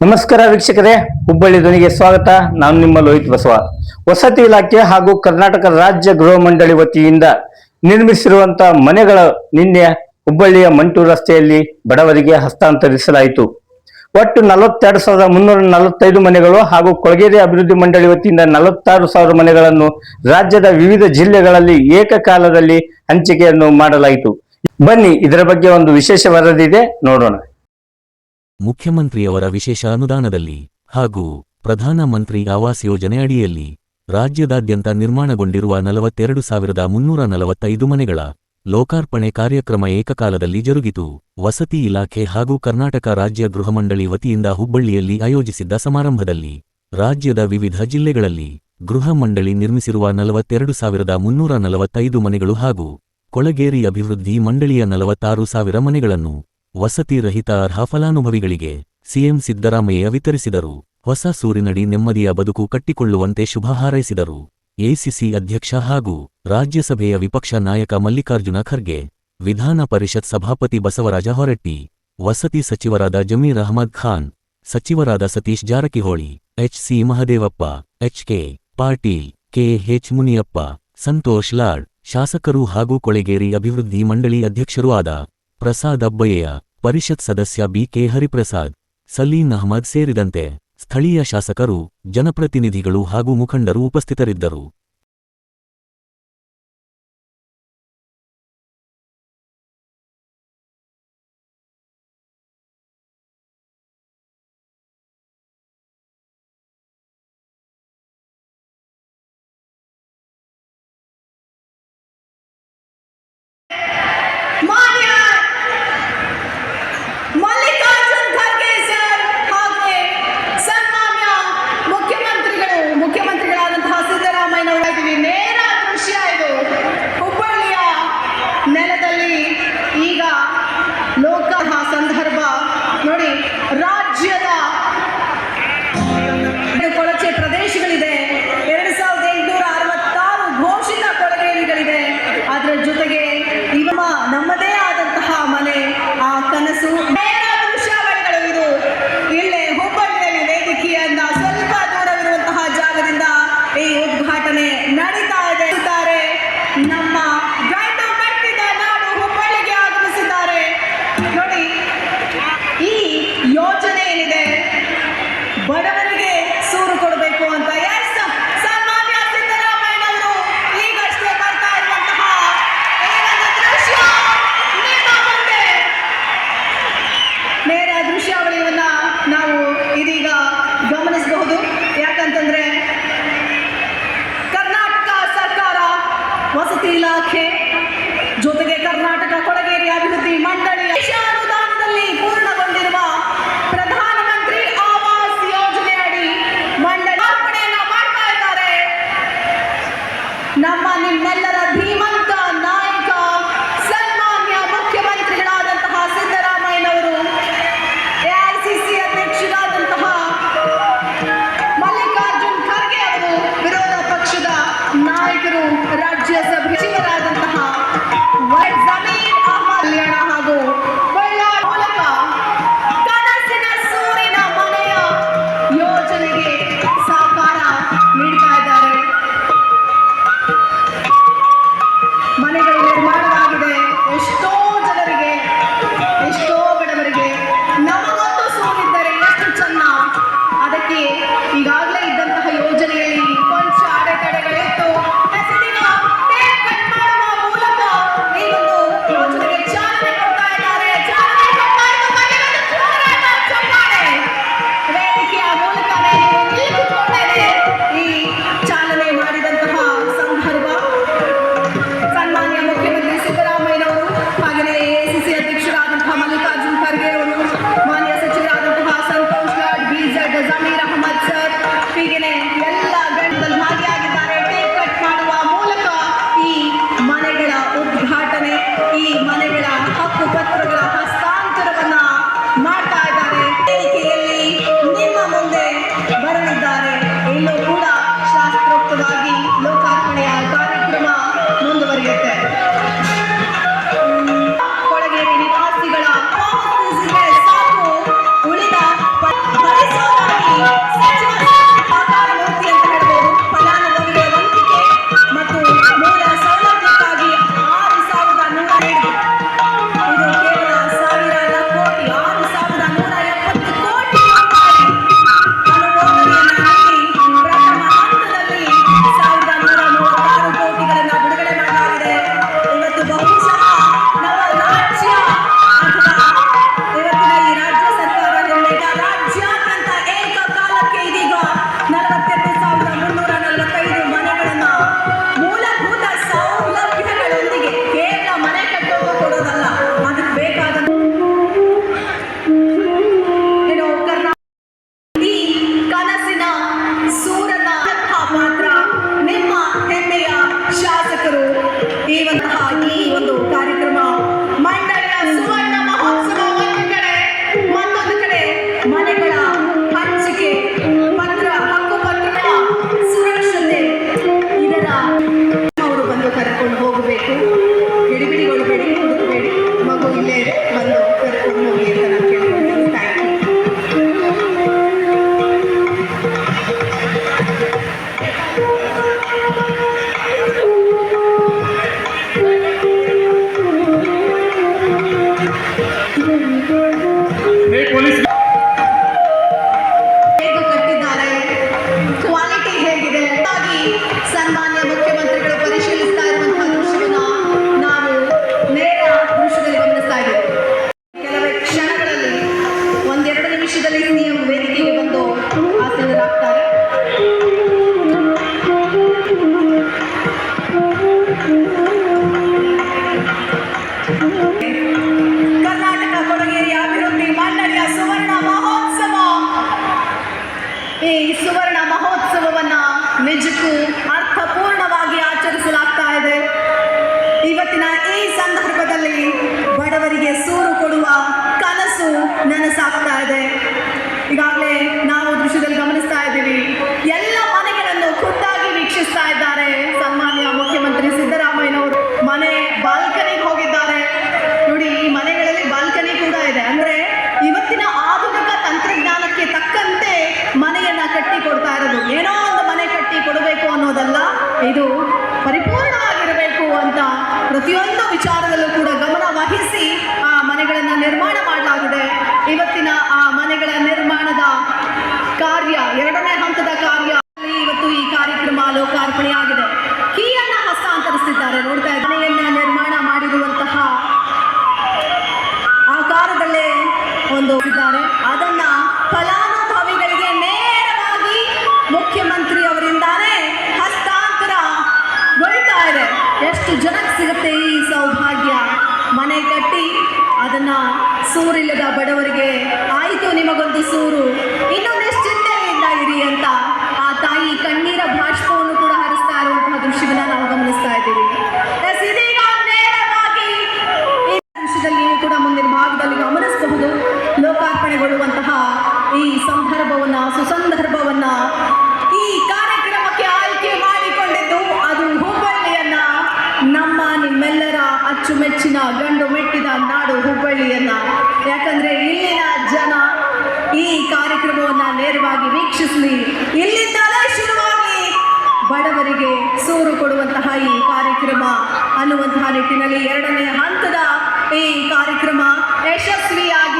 ನಮಸ್ಕಾರ ವೀಕ್ಷಕರೇ, ಹುಬ್ಬಳ್ಳಿ ಧ್ವನಿಗೆ ಸ್ವಾಗತ. ನಾನು ನಿಮ್ಮ ಲೋಹಿತ್ ಬಸವ. ವಸತಿ ಇಲಾಖೆ ಹಾಗೂ ಕರ್ನಾಟಕ ರಾಜ್ಯ ಗೃಹ ಮಂಡಳಿ ವತಿಯಿಂದ ನಿರ್ಮಿಸಿರುವಂತಹ ಮನೆಗಳ ನಿನ್ನೆ ಹುಬ್ಬಳ್ಳಿಯ ಮಂಟೂರು ರಸ್ತೆಯಲ್ಲಿ ಬಡವರಿಗೆ ಹಸ್ತಾಂತರಿಸಲಾಯಿತು. ಒಟ್ಟು ನಲವತ್ತೆರಡು ಸಾವಿರದ ಮುನ್ನೂರ ನಲವತ್ತೈದು ಮನೆಗಳು ಹಾಗೂ ಕೊಳಗೇರಿ ಅಭಿವೃದ್ಧಿ ಮಂಡಳಿ ವತಿಯಿಂದ ನಲವತ್ತಾರು ಸಾವಿರ ಮನೆಗಳನ್ನು ರಾಜ್ಯದ ವಿವಿಧ ಜಿಲ್ಲೆಗಳಲ್ಲಿ ಏಕಕಾಲದಲ್ಲಿ ಹಂಚಿಕೆಯನ್ನು ಮಾಡಲಾಯಿತು. ಬನ್ನಿ, ಇದರ ಬಗ್ಗೆ ಒಂದು ವಿಶೇಷ ವರದಿ ಇದೆ ನೋಡೋಣ. ಮುಖ್ಯಮಂತ್ರಿಯವರ ವಿಶೇಷ ಅನುದಾನದಲ್ಲಿ ಹಾಗೂ ಪ್ರಧಾನಮಂತ್ರಿ ಆವಾಸ್ ಯೋಜನೆ ಅಡಿಯಲ್ಲಿ ರಾಜ್ಯದಾದ್ಯಂತ ನಿರ್ಮಾಣಗೊಂಡಿರುವ ನಲವತ್ತೆರಡು ಸಾವಿರದ ಮುನ್ನೂರ ನಲವತ್ತೈದು ಮನೆಗಳ ಲೋಕಾರ್ಪಣೆ ಕಾರ್ಯಕ್ರಮ ಏಕಕಾಲದಲ್ಲಿ ಜರುಗಿತು. ವಸತಿ ಇಲಾಖೆ ಹಾಗೂ ಕರ್ನಾಟಕ ರಾಜ್ಯ ಗೃಹಮಂಡಳಿ ವತಿಯಿಂದ ಹುಬ್ಬಳ್ಳಿಯಲ್ಲಿ ಆಯೋಜಿಸಿದ್ದ ಸಮಾರಂಭದಲ್ಲಿ ರಾಜ್ಯದ ವಿವಿಧ ಜಿಲ್ಲೆಗಳಲ್ಲಿ ಗೃಹ ಮಂಡಳಿ ನಿರ್ಮಿಸಿರುವ ನಲವತ್ತೆರಡು ಸಾವಿರದ ಮುನ್ನೂರ ನಲವತ್ತೈದು ಮನೆಗಳು ಹಾಗೂ ಕೊಳಗೇರಿ ಅಭಿವೃದ್ಧಿ ಮಂಡಳಿಯ ನಲವತ್ತಾರು ಸಾವಿರ ಮನೆಗಳನ್ನು ವಸತಿ ರಹಿತ ಅರ್ಹ ಫಲಾನುಭವಿಗಳಿಗೆ ಸಿಎಂ ಸಿದ್ದರಾಮಯ್ಯ ವಿತರಿಸಿದರು. ಹೊಸ ಸೂರಿನಡಿ ನೆಮ್ಮದಿಯ ಬದುಕು ಕಟ್ಟಿಕೊಳ್ಳುವಂತೆ ಶುಭ ಹಾರೈಸಿದರು. ಎಸಿಸಿ ಅಧ್ಯಕ್ಷ ಹಾಗೂ ರಾಜ್ಯಸಭೆಯ ವಿಪಕ್ಷ ನಾಯಕ ಮಲ್ಲಿಕಾರ್ಜುನ ಖರ್ಗೆ, ವಿಧಾನ ಪರಿಷತ್ ಸಭಾಪತಿ ಬಸವರಾಜ ಹೊರಟ್ಟಿ, ವಸತಿ ಸಚಿವರಾದ ಜಮೀರ್ ಅಹಮದ್ ಖಾನ್, ಸಚಿವರಾದ Satish Jarkiholi, HC Mahadevappa, HK Patil KH Muniyappa, Santosh Lad, ಶಾಸಕರು ಹಾಗೂ ಕೊಳೆಗೇರಿ ಅಭಿವೃದ್ಧಿ ಮಂಡಳಿ ಅಧ್ಯಕ್ಷರೂ ಆದ ಪ್ರಸಾದ್ ಅಬ್ಬಯ್ಯ ಪರಿಷತ್ ಸದಸ್ಯ ಬಿಕೆ ಹರಿಪ್ರಸಾದ್, ಸಲೀನ್ ಅಹಮದ್ ಸೇರಿದಂತೆ ಸ್ಥಳೀಯ ಶಾಸಕರು, ಜನಪ್ರತಿನಿಧಿಗಳು ಹಾಗೂ ಮುಖಂಡರು ಉಪಸ್ಥಿತರಿದ್ದರು. lo que magical ಅನ್ನೋದಲ್ಲ ಇದು ಪರಿಪೂರ್ಣವಾಗಿರಬೇಕು ಅಂತ ಪ್ರತಿಯೊಂದು ವಿಚಾರದಲ್ಲೂ ಕೂಡ ಗಮನ ವಹಿಸಿ ಆ ಮನೆಗಳನ್ನು ನಿರ್ಮಾಣ ಮಾಡಲಾಗಿದೆ. ಇವತ್ತಿನ ಆ ಮನೆಗಳ ನಿರ್ಮಾಣದ ಕಾರ್ಯ ಎರಡು ಸೂರಿಲ್ಲದ ಬಡವರಿಗೆ ಆಯಿತು ನಿಮಗೊಂದು ಸೂರು. ನೇರವಾಗಿ ವೀಕ್ಷಿಸಲಿ. ಇಲ್ಲಿಂದಲೇ ಶುರುವಾಗಿ ಬಡವರಿಗೆ ಸೂರು ಕೊಡುವಂತಹ ಈ ಕಾರ್ಯಕ್ರಮ. ಅನ್ನುವಂತಹ ನಿಟ್ಟಿನಲ್ಲಿ ಎರಡನೇ ಹಂತದ ಈ ಕಾರ್ಯಕ್ರಮ ಯಶಸ್ವಿಯಾಗಿ